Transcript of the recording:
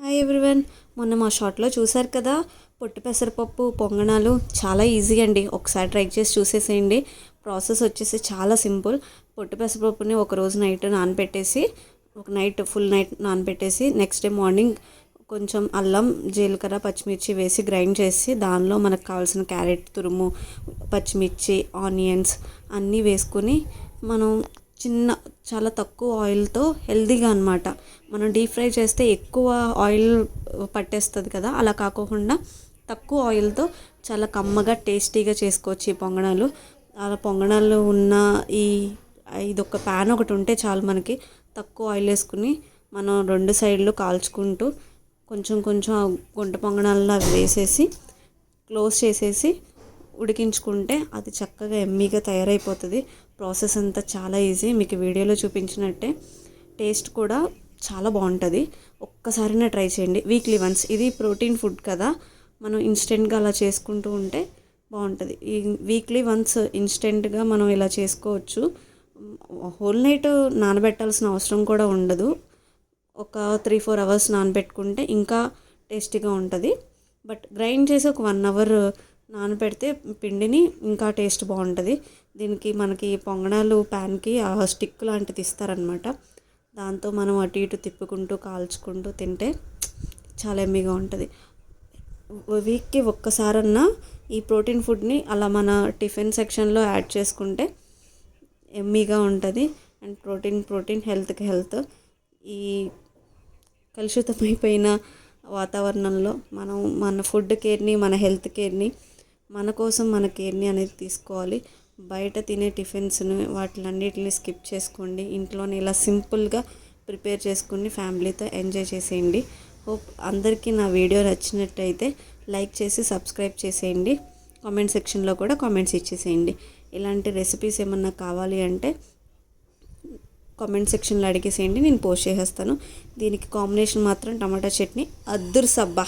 Hi everyone మొన్న మా షార్ట్లో చూశారు కదా పొట్టు పెసరపప్పు పొంగణాలు చాలా ఈజీ అండి. ఒకసారి ట్రై చేసి చూసేసేయండి. ప్రాసెస్ వచ్చేసి చాలా సింపుల్ పొట్టు పెసరపప్పుని ఒక రోజు నైట్ నానబెట్టేసి ఒక నైట్ ఫుల్ నైట్ నానబెట్టేసి నెక్స్ట్ డే మార్నింగ్ కొంచెం అల్లం జీలకర్ర పచ్చిమిర్చి వేసి గ్రైండ్ చేసి దానిలో మనకు కావాల్సిన క్యారెట్ తురుము పచ్చిమిర్చి ఆనియన్స్ అన్నీ వేసుకొని మనం చిన్న చాలా తక్కువ ఆయిల్తో హెల్తీగా అనమాట మనం డీప్ ఫ్రై చేస్తే ఎక్కువ ఆయిల్ పట్టేస్తుంది కదా అలా కాకోకుండా తక్కువ ఆయిల్తో చాలా కమ్మగా టేస్టీగా చేసుకోవచ్చు ఈ పొంగణాలు. అలా పొంగణాలు ఉన్న ఈ ఇది ఒక ప్యాన్ ఒకటి ఉంటే చాలు మనకి. తక్కువ ఆయిల్ వేసుకుని మనం రెండు సైడ్లు కాల్చుకుంటూ కొంచెం కొంచెం గుంట పొంగణాల్లో అవి వేసేసి క్లోజ్ చేసేసి ఉడికించుకుంటే అది చక్కగా ఎమ్మీగా తయారైపోతుంది. ప్రాసెస్ అంతా చాలా ఈజీ. మీకు వీడియోలో చూపించినట్టే టేస్ట్ కూడా చాలా బాగుంటుంది. ఒక్కసారైనా ట్రై చేయండి. వీక్లీ వన్స్ ఇది ప్రోటీన్ ఫుడ్ కదా. మనం ఇన్స్టెంట్గా అలా చేసుకుంటూ ఉంటే బాగుంటుంది. ఈ వీక్లీ వన్స్ ఇన్స్టెంట్గా మనం ఇలా చేసుకోవచ్చు. హోల్ నైట్ నానబెట్టాల్సిన అవసరం కూడా ఉండదు. ఒక త్రీ ఫోర్ అవర్స్ నానబెట్టుకుంటే ఇంకా టేస్టీగా ఉంటుంది. బట్ గ్రైండ్ చేసి ఒక వన్ అవర్ నానబెడితే పిండిని ఇంకా టేస్ట్ బాగుంటుంది. దీనికి మనకి పొంగణాలు ప్యాన్కి ఆ స్టిక్ లాంటిది ఇస్తారనమాట దాంతో మనం అటు ఇటు తిప్పుకుంటూ కాల్చుకుంటూ తింటే చాలా ఎమ్మిగా ఉంటుంది. వీక్కి ఒక్కసారన్నా ఈ ప్రోటీన్ ఫుడ్ని అలా మన టిఫిన్ సెక్షన్లో యాడ్ చేసుకుంటే ఎమ్మీగా ఉంటుంది. అండ్ ప్రోటీన్ ప్రోటీన్ హెల్త్కి హెల్త్. ఈ కలుషితమైపోయిన వాతావరణంలో మనం మన ఫుడ్ కేర్ని మన హెల్త్ కేర్ని మన కోసం మన కేర్ని అనేది తీసుకోవాలి. బయట తినే టిఫిన్స్ని వాటిలన్నిటిని స్కిప్ చేసుకోండి. ఇంట్లోనే ఇలా సింపుల్గా ప్రిపేర్ చేసుకుని ఫ్యామిలీతో ఎంజాయ్ చేసేయండి. హోప్ అందరికీ నా వీడియో నచ్చినట్టయితే లైక్ చేసి సబ్స్క్రైబ్ చేసేయండి. కామెంట్ సెక్షన్లో కూడా కామెంట్స్ ఇచ్చేసేయండి. ఇలాంటి రెసిపీస్ ఏమన్నా కావాలి అంటే కామెంట్ సెక్షన్లో అడిగేసేయండి. నేను పోస్ట్ చేసేస్తాను. దీనికి కాంబినేషన్ మాత్రం టమాటా చట్నీ. అద్దరు సబ్బా.